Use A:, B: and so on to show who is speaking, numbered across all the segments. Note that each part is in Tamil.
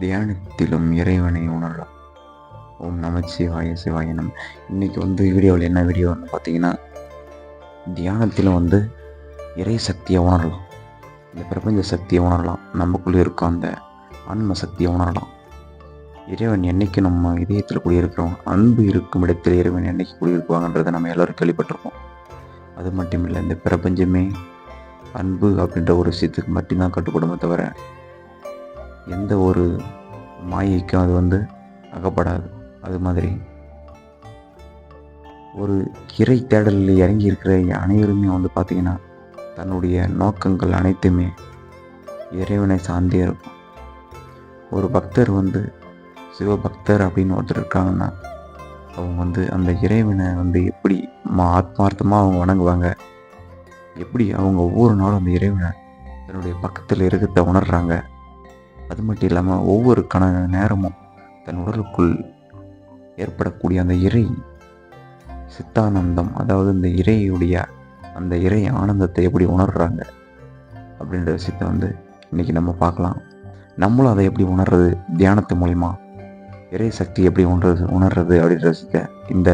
A: தியானத்திலும் இறைவனை உணரலாம். ஓம் நமச்சிவாய சிவாயனம் இன்னைக்கு வந்து வீடியோவில் என்ன வீடியோன்னு பார்த்தீங்கன்னா தியானத்திலும் வந்து இறை சக்தியை உணரலாம். இந்த பிரபஞ்ச சக்தியை உணரலாம். நமக்குள்ளே இருக்க அந்த ஆன்ம சக்தியை உணரலாம். இறைவன் என்னைக்கு நம்ம இதயத்தில் குடியிருக்கிறோம்? அன்பு இருக்கும் இடத்தில் இறைவன் என்னைக்கு குடியிருப்பாங்கன்றதை நம்ம எல்லோரும் கேள்விப்பட்டிருப்போம். அது மட்டும் இல்லை இந்த பிரபஞ்சமே அன்பு அப்படின்ற ஒரு விஷயத்துக்கு மட்டும்தான் கட்டுப்படுமே தவிர எந்த ஒரு மாயைக்கும் அது வந்து அகப்படாது. அது மாதிரி ஒரு இறை தேடலில் இறங்கி இருக்கிற அனைவருமே வந்து பார்த்திங்கன்னா தன்னுடைய நோக்கங்கள் அனைத்துமே இறைவனை சார்ந்தே இருக்கும். ஒரு பக்தர் வந்து சிவபக்தர் அப்படின்னு ஒருத்தர் இருக்காங்கன்னா அவங்க வந்து அந்த இறைவனை வந்து எப்படி மா ஆத்மார்த்தமாக அவங்க வணங்குவாங்க எப்படி அவங்க ஒவ்வொரு நாளும் அந்த இறைவனை தன்னுடைய பக்கத்தில் இருக்கிறத உணர்றாங்க அது மட்டும் இல்லாமல் ஒவ்வொரு கண நேரமும் தன் உடலுக்குள் ஏற்படக்கூடிய அந்த இறை சித்தானந்தம் அதாவது இந்த இறையுடைய அந்த இறை ஆனந்தத்தை எப்படி உணர்றாங்க அப்படின்ற விஷயத்தை வந்து இன்றைக்கி நம்ம பார்க்கலாம். நம்மளும் அதை எப்படி உணர்றது? தியானத்து மூலிமா இறை சக்தி எப்படி உணர்றது உணர்றது அப்படின்ற விஷயத்தை இந்த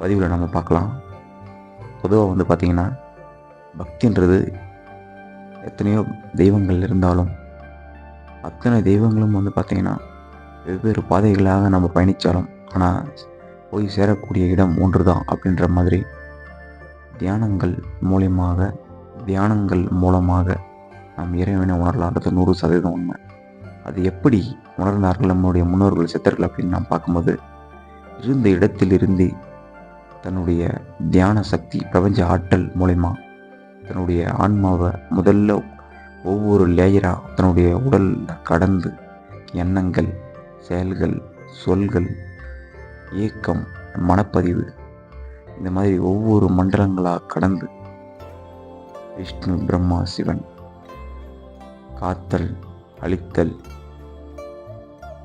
A: பதிவில் நம்ம பார்க்கலாம். பொதுவாக வந்து பார்த்திங்கன்னா பக்தின்றது எத்தனையோ தெய்வங்கள் இருந்தாலும் அத்தனை தெய்வங்களும் வந்து பார்த்திங்கன்னா வெவ்வேறு பாதைகளாக நம்ம பயணித்தாலும் ஆனால் போய் சேரக்கூடிய இடம் ஒன்று தான் அப்படின்ற மாதிரி தியானங்கள் மூலியமாக தியானங்கள் மூலமாக நாம் இறைவனை உணரலான்றது நூறு சதவீதம் உண்மை. அது எப்படி உணர்ந்தார்கள் நம்மளுடைய முன்னோர்கள் சித்தர்கள் அப்படின்னு நாம் பார்க்கும்போது இருந்த இடத்திலிருந்து தன்னுடைய தியான சக்தி பிரபஞ்ச ஆற்றல் மூலயமா தன்னுடைய ஆன்மாவை முதல்ல ஒவ்வொரு லேயராக தன்னுடைய உடலில் கடந்து எண்ணங்கள் செயல்கள் சொல்கள் ஏக்கம் மனப்பதிவு இந்த மாதிரி ஒவ்வொரு மண்டலங்களாக கடந்து விஷ்ணு பிரம்மா சிவன் காத்தல் அழித்தல்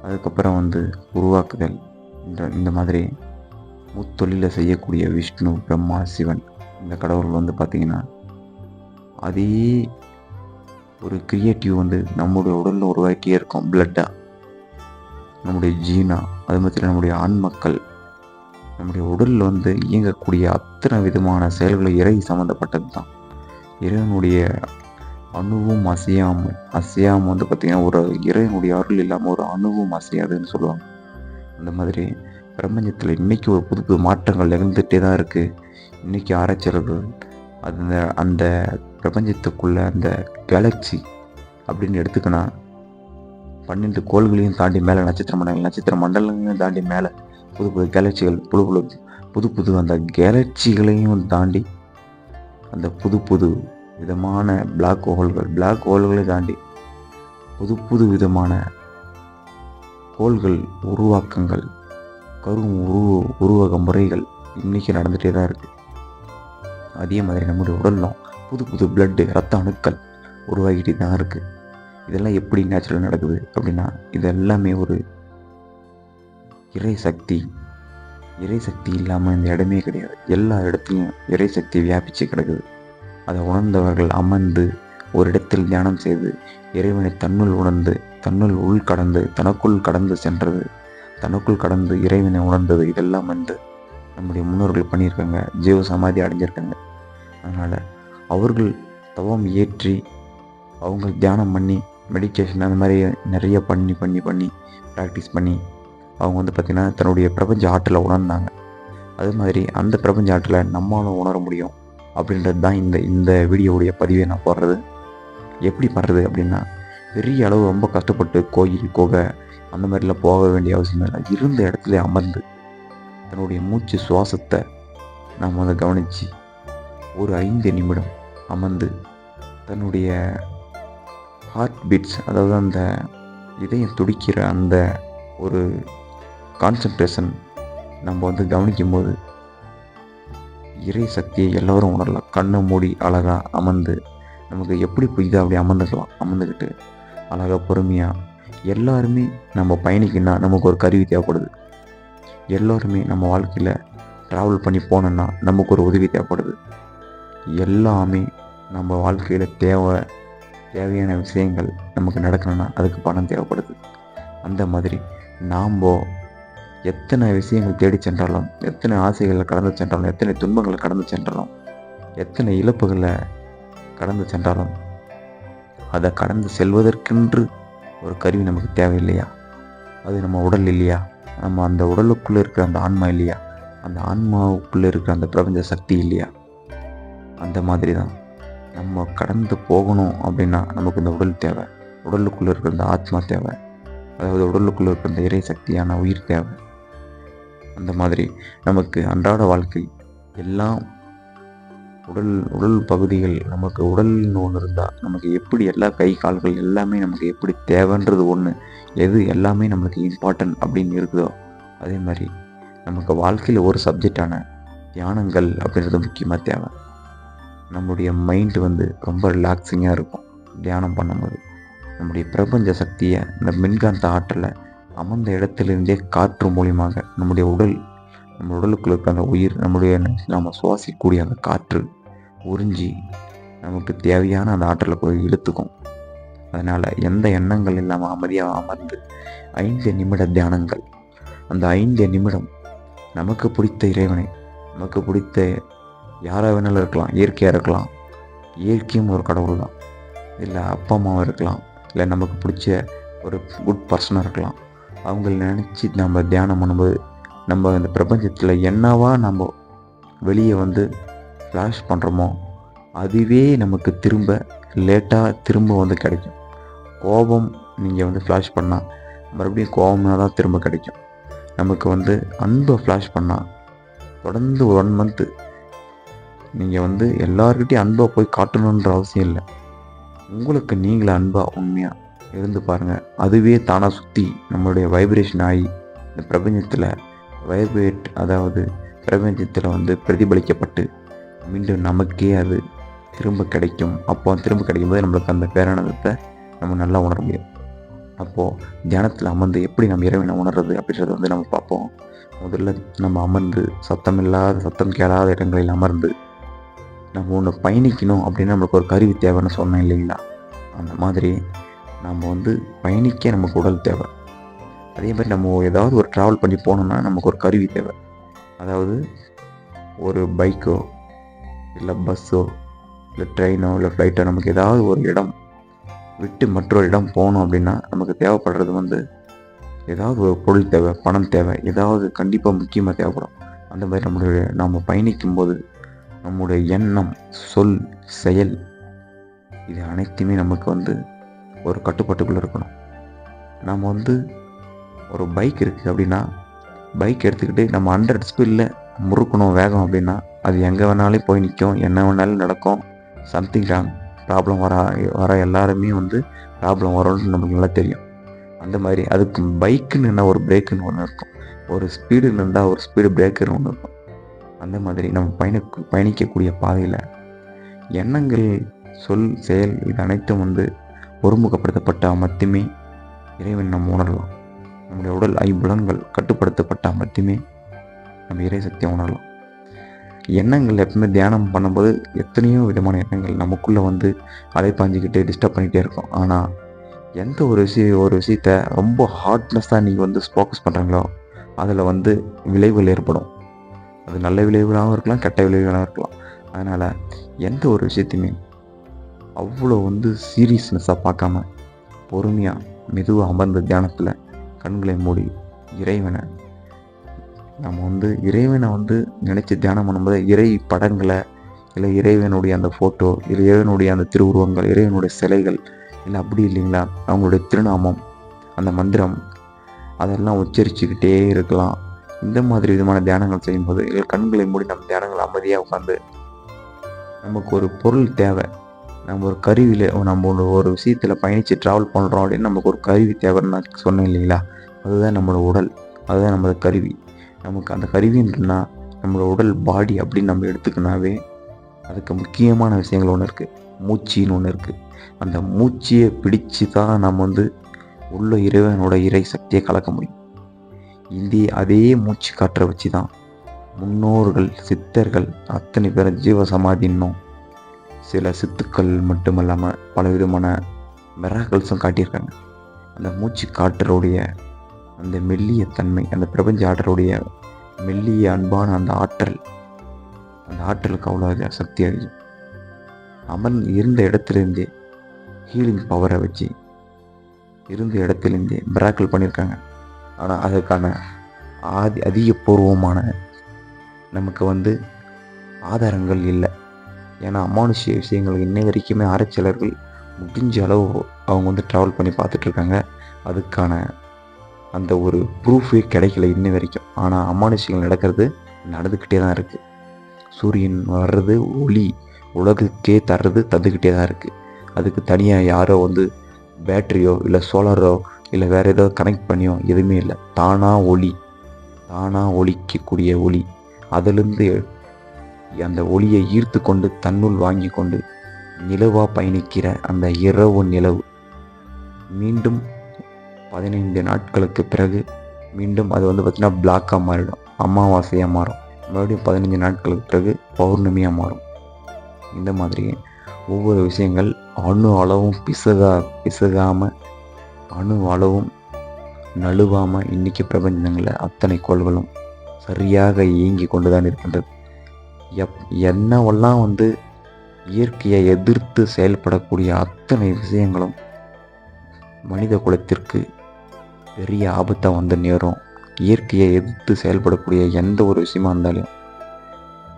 A: அதுக்கப்புறம் வந்து உருவாக்குதல் இந்த இந்த மாதிரி முத்தொழிலை செய்யக்கூடிய விஷ்ணு பிரம்மா சிவன் இந்த கடவுள் வந்து பார்த்திங்கன்னா அதே ஒரு கிரியேட்டிவ் வந்து நம்முடைய உடலில் உருவாக்கியே இருக்கும் பிளட்டாக நம்முடைய ஜீனா அது மாதிரி நம்முடைய ஆண்மக்கள் நம்முடைய உடலில் வந்து இயங்கக்கூடிய அத்தனை விதமான செயல்களும் இறை சம்மந்தப்பட்டது தான். இறைவனுடைய அணுவும் அசையாமல் அசையாமல் வந்து பார்த்திங்கன்னா ஒரு இறைவனுடைய அருள் இல்லாமல் ஒரு அணுவும் அசையாதுன்னு சொல்லுவாங்க. அந்த மாதிரி பிரபஞ்சத்தில் இன்றைக்கி ஒரு புது புது மாற்றங்கள் நிகழ்ந்துகிட்டே தான் இருக்குது இன்றைக்கி ஆராய்ச்சியாளர்கள் அந்த அந்த பிரபஞ்சத்துக்குள்ளே அந்த கேலக்சி அப்படின்னு எடுத்துக்கினா பன்னெண்டு கோள்களையும் தாண்டி மேலே நட்சத்திர மண்டலங்கள் நட்சத்திர மண்டலங்களையும் தாண்டி மேலே புது புது கேலக்சிகள் புது புது புது புது அந்த கேலக்சிகளையும் தாண்டி அந்த புது புது விதமான பிளாக் ஹோல்கள் பிளாக் ஹோல்களை தாண்டி புது புது விதமான கோள்கள் உருவாக்கங்கள் கரும் உருவ உருவக முறைகள் இன்றைக்கி நடந்துகிட்டே தான் இருக்குது அதே மாதிரி நம்முடைய உடலிலும் புது புது பிளட்டு ரத்த அணுக்கள் உருவாகிட்டு தான் இருக்குது இதெல்லாம் எப்படி நேச்சுரல் நடக்குது அப்படின்னா இது எல்லாமே ஒரு இறை சக்தி இறை சக்தி இல்லாமல் இந்த இடமே கிடையாது. எல்லா இடத்துலையும் இறை சக்தி வியாபித்து கிடக்குது. அதை உணர்ந்தவர்கள் அமர்ந்து ஒரு இடத்தில் தியானம் செய்து இறைவனை தன்னுள் உணர்ந்து தன்னுள் உள் கடந்து தனக்குள் கடந்து சென்றது தனக்குள் கடந்து இறைவனை உணர்ந்தது இதெல்லாம் வந்து நம்முடைய முன்னோர்கள் பண்ணியிருக்காங்க. ஜீவ சமாதி அடைஞ்சிருக்காங்க. அதனால் அவர்கள் தவம் ஏற்றி அவங்க தியானம் பண்ணி மெடிடேஷன் அந்த மாதிரி நிறைய பண்ணி பண்ணி பண்ணி ப்ராக்டிஸ் பண்ணி அவங்க வந்து பார்த்திங்கன்னா தன்னுடைய பிரபஞ்ச ஆற்றலை உணர்ந்தாங்க. அது மாதிரி அந்த பிரபஞ்ச ஆற்றலை நம்மளும் உணர முடியும் அப்படின்றது தான் இந்த இந்த வீடியோவுடைய பதிவை நான் போடுறது. எப்படி பண்ணுறது அப்படின்னா பெரிய அளவு ரொம்ப கஷ்டப்பட்டு கோயில் குகை அந்த மாதிரிலாம் போக வேண்டிய அவசியம் இல்லை. இருந்த இடத்துல அமர்ந்து தன்னுடைய மூச்சு சுவாசத்தை நாம் அதை கவனித்து ஒரு ஐந்து நிமிடம் அமர்ந்து தன்னுடைய ஹார்ட் பீட்ஸ் அதாவது அந்த இதயம் துடிக்கிற அந்த ஒரு கான்சன்ட்ரேஷன் நம்ம வந்து கவனிக்கும்போது இறை சக்தியை எல்லோரும் உணரலாம். கண்ணை மூடி அழகாக அமர்ந்து நமக்கு எப்படி புரியுதோ அப்படி அமர்ந்துக்கலாம். அமர்ந்துக்கிட்டு அழகாக பொறுமையாக எல்லாருமே நம்ம பயணிக்கணும்னா நமக்கு ஒரு கருவி தேவைப்படுது. எல்லோருமே நம்ம வாழ்க்கையில் ட்ராவல் பண்ணி போனோன்னா நமக்கு ஒரு உதவி தேவைப்படுது. எல்லாமே நம்ம வாழ்க்கையில் தேவை தேவையான விஷயங்கள் நமக்கு நடக்கணும்னா அதுக்கு பணம் தேவைப்படுது. அந்த மாதிரி நாம் எத்தனை விஷயங்கள் தேடி சென்றாலும் எத்தனை ஆசைகளை கடந்து சென்றாலும் எத்தனை துன்பங்களை கடந்து சென்றாலும் எத்தனை இழப்புகளை கடந்து சென்றாலும் அதை கடந்து செல்வதற்கென்று ஒரு கருவி நமக்கு தேவையில்லையா? அது நம்ம உடல் இல்லையா? நம்ம அந்த உடலுக்குள்ளே இருக்கிற அந்த ஆன்மா இல்லையா? அந்த ஆன்மாவுக்குள்ளே இருக்கிற அந்த பிரபஞ்ச சக்தி இல்லையா? அந்த மாதிரி தான் நம்ம கடந்து போகணும் அப்படின்னா நமக்கு இந்த உடல் தேவை. உடலுக்குள்ளே இருக்கிற இந்த ஆத்மா தேவை. அதாவது உடலுக்குள்ளே இருக்கிற இந்த இறை சக்தியான உயிர் தேவை. அந்த மாதிரி நமக்கு அன்றாட வாழ்க்கை எல்லாம் உடல் உடல் பகுதிகள் நமக்கு உடல்னு ஒன்று இருந்தால் நமக்கு எப்படி எல்லா கை கால்கள் எல்லாமே நமக்கு எப்படி தேவைன்றது ஒன்று எது எல்லாமே நம்மளுக்கு இம்பார்ட்டன்ட் அப்படின்னு இருக்குதோ அதே மாதிரி நமக்கு வாழ்க்கையில் ஒரு சப்ஜெக்டான தியானங்கள் அப்படின்றது முக்கியமாக தேவை. நம்முடைய மைண்டு வந்து ரொம்ப ரிலாக்ஸிங்காக இருக்கும். தியானம் பண்ணும்போது. நம்முடைய பிரபஞ்ச சக்தியை இந்த மின்காந்த ஆற்றலை அமர்ந்த இடத்திலிருந்தே காற்று மூலியமாக நம்முடைய உடல் நம்ம உடலுக்குள்ள இருக்க அந்த உயிர் நம்முடைய நம்ம சுவாசிக்கக்கூடிய அந்த காற்று உறிஞ்சி நமக்கு தேவையான அந்த ஆற்றலை போய் இழுத்துக்கும் அதனால் எந்த எண்ணங்கள் இல்லாமல் அமைதியாக அமர்ந்து ஐந்து நிமிட தியானங்கள். அந்த ஐந்து நிமிடம் நமக்கு பிடித்த இறைவனை நமக்கு பிடித்த யாராக வேணாலும் இருக்கலாம் இயற்கையாக இருக்கலாம். இயற்கையும் ஒரு கடவுள் தான். இல்லை அப்பா அம்மாவும் இருக்கலாம். இல்லை நமக்கு பிடிச்ச ஒரு குட் பர்சனாக இருக்கலாம். அவங்கள நினச்சி நம்ம தியானம் பண்ணும்போது நம்ம இந்த பிரபஞ்சத்தில் என்னவா நம்ம வெளியே வந்து ஃப்ளாஷ் பண்ணுறோமோ அதுவே நமக்கு திரும்ப லேட்டாக திரும்ப வந்து கிடைக்கும். கோபம் நீங்கள் வந்து ஃப்ளாஷ் பண்ணால் மறுபடியும் கோபம்னா தான் திரும்ப கிடைக்கும். நமக்கு வந்து அன்பை ஃப்ளாஷ் பண்ணால் தொடர்ந்து ஒன் மந்த்து நீங்கள் வந்து எல்லாருக்கிட்டையும் அன்பாக போய் காட்டணுன்ற அவசியம் இல்லை. உங்களுக்கு நீங்களே அன்பாக உண்மையாக இருந்து பாருங்கள் அதுவே தானாக சுற்றி நம்மளுடைய வைப்ரேஷன் ஆகி இந்த பிரபஞ்சத்தில் வைப்ரேட் அதாவது பிரபஞ்சத்தில் வந்து பிரதிபலிக்கப்பட்டு மீண்டும் நமக்கே அது திரும்ப கிடைக்கும். அப்போ திரும்ப கிடைக்கும்போது நம்மளுக்கு அந்த பேரானந்தத்தை நம்ம நல்லா உணர முடியும். அப்போது தியானத்தில் அமர்ந்து எப்படி நம்ம இறைவனை உணர்றது அப்படின்றத வந்து நம்ம பார்ப்போம். முதல்ல நம்ம அமர்ந்து சத்தம் இல்லாத சத்தம் கேளாத இடங்களில் அமர்ந்து நம்ம ஒன்று பயணிக்கணும் அப்படின்னா நம்மளுக்கு ஒரு கருவி தேவைன்னு சொன்னேன் இல்லைங்களா? அந்த மாதிரி நம்ம வந்து பயணிக்க நமக்கு உடல் தேவை. அதே மாதிரி நம்ம ஏதாவது ஒரு ட்ராவல் பண்ணி போனோம்னா நமக்கு ஒரு கருவி தேவை. அதாவது ஒரு பைக்கோ இல்லை பஸ்ஸோ இல்லை ட்ரெயினோ இல்லை ஃப்ளைட்டோ நமக்கு ஏதாவது ஒரு இடம் விட்டு மற்றொரு இடம் போகணும் அப்படின்னா நமக்கு தேவைப்படுறது வந்து ஏதாவது ஒரு பொருள் தேவை பணம் தேவை ஏதாவது கண்டிப்பாக முக்கியமாக தேவைப்படும். அந்த மாதிரி நம்மளுடைய நாம் பயணிக்கும்போது நம்முடைய எண்ணம் சொல் செயல் இது அனைத்துமே நமக்கு வந்து ஒரு கட்டுப்பாட்டுக்குள்ளே இருக்கணும். நம்ம வந்து ஒரு பைக் இருக்குது அப்படின்னா பைக் எடுத்துக்கிட்டு நம்ம ஹண்ட்ரட் ஸ்பீடில் முறுக்கணும் வேகம் அப்படின்னா அது எங்கே வேணாலும் போய் நிற்கும் என்ன வேணாலும் நடக்கும். சம்திங் ராங் ப்ராப்ளம் வர வர எல்லாருமே வந்து ப்ராப்ளம் வரும்னு நமக்கு நல்லா தெரியும். அந்த மாதிரி அதுக்கு பைக்குன்னு என்ன ஒரு பிரேக்குன்னு ஒன்று இருக்கும். ஒரு ஸ்பீடு இருந்தால் ஒரு ஸ்பீடு பிரேக்குன்னு ஒன்று இருக்கும். அந்த மாதிரி நம்ம பயண பயணிக்கக்கூடிய பாதையில் எண்ணங்கள் சொல் செயல் இது அனைத்தும் வந்து ஒருமுகப்படுத்தப்பட்டால் மட்டுமே இறைவன் நம்ம உணரலாம். நம்முடைய உடல் ஐம்புலன்கள் கட்டுப்படுத்தப்பட்டால் மட்டுமே நம்ம இறை சக்தியை உணரலாம். எண்ணங்கள் எப்பவுமே தியானம் பண்ணும்போது எத்தனையோ விதமான எண்ணங்கள் நமக்குள்ளே வந்து அலைப்பாஞ்சிக்கிட்டு டிஸ்டர்ப் பண்ணிகிட்டே இருக்கும். ஆனால் எந்த ஒரு விஷயம் ஒரு விஷயத்த ரொம்ப ஹார்ட்னஸ்ஸாக நீங்கள் வந்து ஃபோக்கஸ் பண்ணுறீங்களோ அதில் வந்து விளைவுகள் ஏற்படும். அது நல்ல விளைவுகளாகவும் இருக்கலாம் கெட்ட விளைவுகளாகவும் இருக்கலாம். அதனால் எந்த ஒரு விஷயத்தையுமே அவ்வளோ வந்து சீரியஸ்னஸாக பார்க்காம பொறுமையாக மெதுவாக அமர்ந்த தியானத்தில் கண்களை மூடி இறைவனை நம்ம வந்து இறைவனை வந்து நினச்சி தியானம் பண்ணும்போது இறை படங்களை இல்லை இறைவனுடைய அந்த ஃபோட்டோ இல்லை இறைவனுடைய அந்த திருவுருவங்கள் இறைவனுடைய சிலைகள் இல்லை அப்படி இல்லைங்களா? அவங்களுடைய திருநாமம் அந்த மந்திரம் அதெல்லாம் உச்சரிச்சுக்கிட்டே இருக்கலாம். இந்த மாதிரி விதமான தியானங்கள் செய்யும்போது கண்களை மூடி நம்ம தியானங்கள் அமைதியாக உட்காந்து நமக்கு ஒரு பொருள் தேவை. நம்ம ஒரு கருவியில் நம்ம ஒரு ஒரு விஷயத்தில் பயணித்து ட்ராவல் பண்ணுறோம் அப்படின்னு நமக்கு ஒரு கருவி தேவைன்னு நான் சொன்னேன் இல்லைங்களா? அதுதான் நம்மளோட உடல். அதுதான் நம்மளோட கருவி. நமக்கு அந்த கருவின்றனா நம்மளோட உடல் பாடி அப்படின்னு நம்ம எடுத்துக்கினாவே அதுக்கு முக்கியமான விஷயங்கள் ஒன்று இருக்குது மூச்சின்னு ஒன்று இருக்குது அந்த மூச்சியை பிடிச்சு தான் நம்ம வந்து உள்ள இறைவனோட இறை சக்தியை கலக்க முடியும். இந்திய அதே மூச்சு காற்றை வச்சு தான் முன்னோர்கள் சித்தர்கள் அத்தனை பேரும் ஜீவ சமாதின்னும் சில சித்துக்கள் மட்டும் இல்லாமல் பல விதமான மிராக்கல்ஸும் காட்டியிருக்காங்க. அந்த மூச்சு காற்றருடைய அந்த மெல்லிய தன்மை அந்த பிரபஞ்ச ஆற்றலுடைய மெல்லிய அன்பான அந்த ஆற்றல் அந்த ஆற்றலுக்கு அவ்வளோ சக்தி அதிகம். அமன் இருந்த இடத்துலேருந்தே ஹீலிங் பவரை வச்சு இருந்த இடத்துலேருந்தே மிராக்கிள் பண்ணியிருக்காங்க. ஆனால் அதுக்கான ஆதி அதிகபூர்வமான நமக்கு வந்து ஆதாரங்கள் இல்லை. ஏன்னா அமானுஷ்ய விஷயங்கள் இன்னை வரைக்குமே ஆராய்ச்சியாளர்கள் முடிஞ்ச அளவு அவங்க வந்து ட்ராவல் பண்ணி பார்த்துட்ருக்காங்க. அதுக்கான அந்த ஒரு ப்ரூஃபே கிடைக்கல இன்ன வரைக்கும். ஆனால் அமானுஷ்யங்கள் நடக்கிறது நடந்துக்கிட்டே தான் இருக்குது சூரியன் வர்றது ஒளி உலகுக்கே தர்றது தந்துக்கிட்டே தான் இருக்குது அதுக்கு தனியாக யாரோ வந்து பேட்டரியோ இல்லை சோலாரோ இல்லை வேறு ஏதோ கனெக்ட் பண்ணியோ எதுவுமே இல்லை. தானாக ஒளி. தானாக ஒழிக்கக்கூடிய ஒளி. அதிலிருந்து அந்த ஒளியை ஈர்த்து கொண்டு தன்னுள் வாங்கி கொண்டு நிலவாக பயணிக்கிற அந்த இரவு நிலவு. மீண்டும் பதினைந்து நாட்களுக்கு பிறகு மீண்டும் அது வந்து பார்த்திங்கன்னா பிளாக்காக மாறிடும். அமாவாசையாக மாறும். மறுபடியும் பதினஞ்சு நாட்களுக்கு பிறகு பௌர்ணமியாக மாறும். இந்த மாதிரி ஒவ்வொரு விஷயங்கள் அணு அளவும் பிசகா பிசகாமல் அணு அளவும் நழுவாமல் இன்றைக்கி பிரபஞ்சங்களில் அத்தனை கோள்களும் சரியாக இயங்கி கொண்டு தான் இருக்கின்றது. எப் என்னவெல்லாம் வந்து இயற்கையை எதிர்த்து செயல்படக்கூடிய அத்தனை விஷயங்களும் மனித குலத்திற்கு பெரிய ஆபத்தாக வந்து நேரும். இயற்கையை எதிர்த்து செயல்படக்கூடிய எந்த ஒரு விஷயமா இருந்தாலும்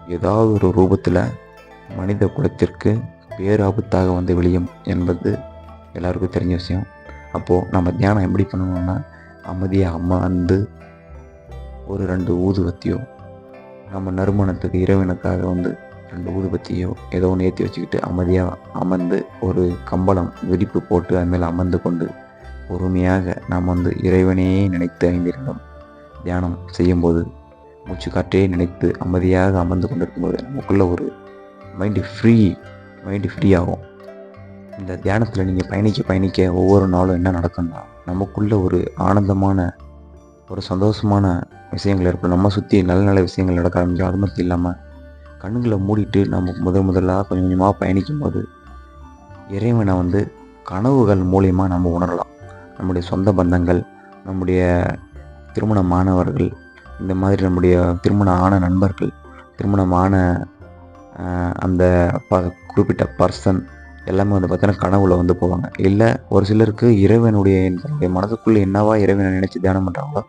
A: ஏதாவது ஒரு ரூபத்தில் மனித குலத்திற்கு பேராபத்தாக வந்து விளையும் என்பது எல்லாருக்கும் தெரிஞ்ச விஷயம். அப்போது நம்ம தியானம் எப்படி பண்ணணும்னா அமைதியாக அமர்ந்து ஒரு ரெண்டு ஊதுபத்தியோ நம்ம நறுமணத்துக்கு இறைவனுக்காக வந்து ரெண்டு ஊதுபத்தியோ ஏதோ ஒன்று ஏற்றி வச்சுக்கிட்டு அமைதியாக அமர்ந்து ஒரு கம்பளம் விரிப்பு போட்டு அது மேலே அமர்ந்து கொண்டு பொறுமையாக நாம் வந்து இறைவனையே நினைத்து அமைந்திருந்தோம் தியானம் செய்யும்போது மூச்சு காற்றே நினைத்து அமைதியாக அமர்ந்து கொண்டிருக்கும்போது நமக்குள்ளே ஒரு மைண்டு ஃப்ரீ மைண்டு ஃப்ரீ ஆகும். இந்த தியானத்தில் நீங்கள் பயணிக்க பயணிக்க ஒவ்வொரு நாளும் என்ன நடக்கும்னா நமக்குள்ள ஒரு ஆனந்தமான ஒரு சந்தோஷமான விஷயங்கள் ஏற்படும். நம்ம சுற்றி நல்ல நல்ல விஷயங்கள் நடக்க ஆரம்பிக்கும். அது மட்டும் இல்லாமல் கண்களை மூடிட்டு நம்ம முதல் முதலாக கொஞ்சம் கொஞ்சமாக பயணிக்கும் போது இறைவனை வந்து கனவுகள் மூலயமா நம்ம உணரலாம். நம்முடைய சொந்த பந்தங்கள் நம்முடைய திருமணமானவர்கள் இந்த மாதிரி நம்முடைய திருமணம் ஆன நண்பர்கள் திருமணமான அந்த ப குறிப்பிட்ட பர்சன் எல்லாமே வந்து பார்த்தீங்கன்னா கனவுல வந்து போவாங்க. இல்லை ஒரு சிலருக்கு இறைவனுடைய தன்னுடைய மனதுக்குள்ளே என்னவா இறைவனை நினச்சி தியானம் பண்ணுறாங்களோ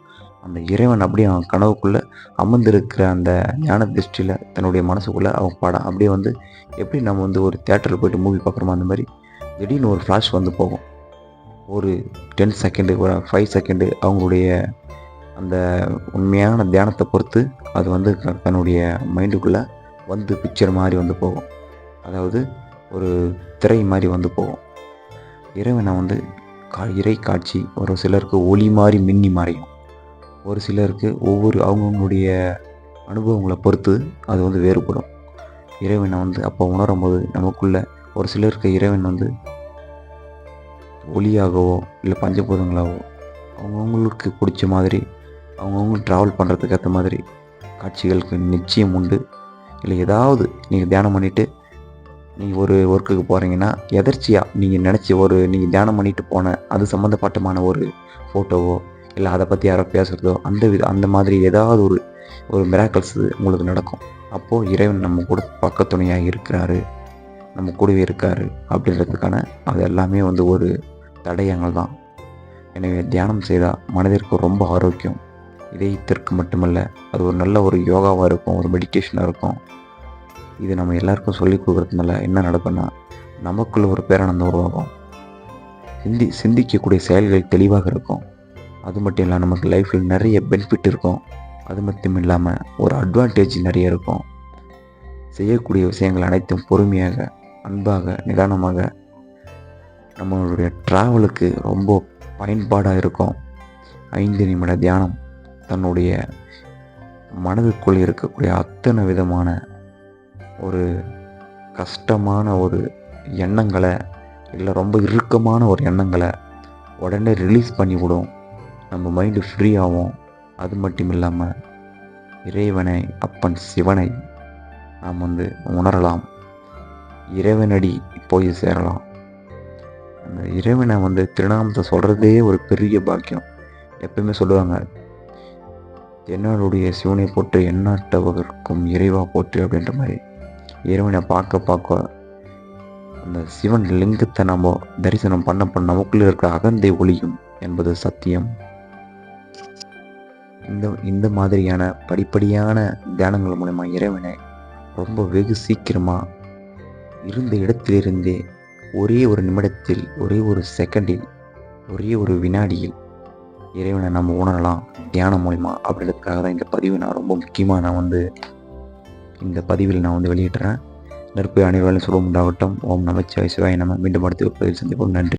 A: அந்த இறைவன் அப்படியே அவன் கனவுக்குள்ளே அமர்ந்திருக்கிற அந்த ஞான திருஷ்டியில் தன்னுடைய மனசுக்குள்ளே அவங்க படம் அப்படியே வந்து எப்படி நம்ம வந்து ஒரு தேட்டரில் போயிட்டு மூவி பார்க்குறோமோ அந்த மாதிரி திடீர்னு ஒரு ஃப்ளாஷ் வந்து போகும். ஒரு டென் செகண்டு ஒரு ஃபைவ் செகண்டு அவங்களுடைய அந்த உண்மையான தியானத்தை பொறுத்து அது வந்து தன்னுடைய மைண்டுக்குள்ளே வந்து பிக்சர் மாதிரி வந்து போகும். அதாவது ஒரு திரை மாதிரி வந்து போகும். இறைவனை வந்து கா இறை காட்சி ஒரு சிலருக்கு ஒளி மாதிரி மின்னி மறையும் ஒரு சிலருக்கு ஒவ்வொரு அவங்கவுங்களுடைய அனுபவங்களை பொறுத்து அது வந்து வேறுபடும். இறைவனை வந்து அப்போ உணரும் போது நமக்குள்ள ஒரு சிலருக்கு இறைவன் வந்து ஒளியாகவோ இல்லை பஞ்சபூதங்களாகவோ அவங்கவுங்களுக்கு பிடிச்ச மாதிரி அவங்கவுங்க ட்ராவல் பண்ணுறதுக்கு ஏற்ற மாதிரி காட்சிகளுக்கு நிச்சயம் உண்டு. இல்லை ஏதாவது நீங்கள் தியானம் பண்ணிவிட்டு நீங்கள் ஒரு ஒர்க்குக்கு போகிறீங்கன்னா எதர்ச்சியாக நீங்கள் நினச்சி ஒரு நீங்கள் தியானம் பண்ணிட்டு போன அது சம்மந்தப்பட்டமான ஒரு ஃபோட்டோவோ இல்லை அதை பற்றி யாரோ பேசுகிறதோ அந்த வித அந்த மாதிரி ஏதாவது ஒரு ஒரு மிராக்கல்ஸ் உங்களுக்கு நடக்கும். அப்போது இறைவன் நம்ம கூட பக்கத்துணையாக இருக்கிறாரு. நம்ம கூடவே இருக்காரு அப்படின்றதுக்கான அது எல்லாமே வந்து ஒரு தடயங்கள் தான். எனவே தியானம் செய்தால் மனதிற்கு ரொம்ப ஆரோக்கியம். இதயத்திற்கு மட்டுமல்ல அது ஒரு நல்ல ஒரு யோகாவாக இருக்கும் ஒரு மெடிடேஷனாக இருக்கும். இது நம்ம எல்லாருக்கும் சொல்லிக் கொடுக்குறதுனால என்ன நடக்கும்னா நமக்குள்ள ஒரு பேரானந்தம் உருவாகும். சிந்தி சிந்திக்கக்கூடிய செயல்கள் தெளிவாக இருக்கும். அது மட்டும் இல்லாமல் நமக்கு லைஃப்பில் நிறைய பெனிஃபிட் இருக்கும். அது மட்டும் இல்லாமல் ஒரு அட்வான்டேஜ் நிறைய இருக்கும். செய்யக்கூடிய விஷயங்கள் அனைத்தும் பொறுமையாக அன்பாக நிதானமாக நம்மளுடைய ட்ராவலுக்கு ரொம்ப பயன்பாடாக இருக்கும். ஐந்து நிமிட தியானம் தன்னுடைய மனதுக்குள் இருக்கக்கூடிய அத்தனை விதமான ஒரு கஷ்டமான ஒரு எண்ணங்களை இல்லை ரொம்ப இறுக்கமான ஒரு எண்ணங்களை உடனே ரிலீஸ் பண்ணிவிடும். நம்ம மைண்டு ஃப்ரீ ஆகும் அது மட்டும் இல்லாமல் இறைவனை அப்பன் சிவனை நாம் வந்து உணரலாம். இறைவனடி போய் சேரலாம். அந்த இறைவனை வந்து திருநாமத்தை சொல்கிறதே ஒரு பெரிய பாக்கியம். எப்பயுமே சொல்லுவாங்க என்னுடைய சிவனை போட்டு எண்ணாட்டவர்க்கும் இறைவா போற்று அப்படின்ற மாதிரி. இறைவனை பார்க்க பார்க்க அந்த சிவன் லிங்கத்தை நம்ம தரிசனம் பண்ண பண்ண நமக்குள்ள இருக்கிற அகந்தை ஒளியும் என்பது சத்தியம். இந்த இந்த மாதிரியான படிப்படியான தியானங்கள் மூலயமா இறைவனை ரொம்ப வெகு சீக்கிரமாக இருந்த இடத்திலிருந்தே ஒரே ஒரு நிமிடத்தில் ஒரே ஒரு செகண்டில் ஒரே ஒரு வினாடியில் இறைவனை நம்ம உணரலாம் தியானம் மூலிமா. அப்படின்றதுக்காக தான் இந்த பதிவை நான் ரொம்ப முக்கியமாக நான் வந்து இந்த பதிவில் நான் வந்து வெளியிட்டுறேன் நெருப்பு அனைவரும் சுபம் உண்டாகட்டும். ஓம் நமச்சிவாய் சிவாய் நம்ம மீண்டும் அடுத்த ஒரு பதிவில் சந்திப்போம். நன்றி.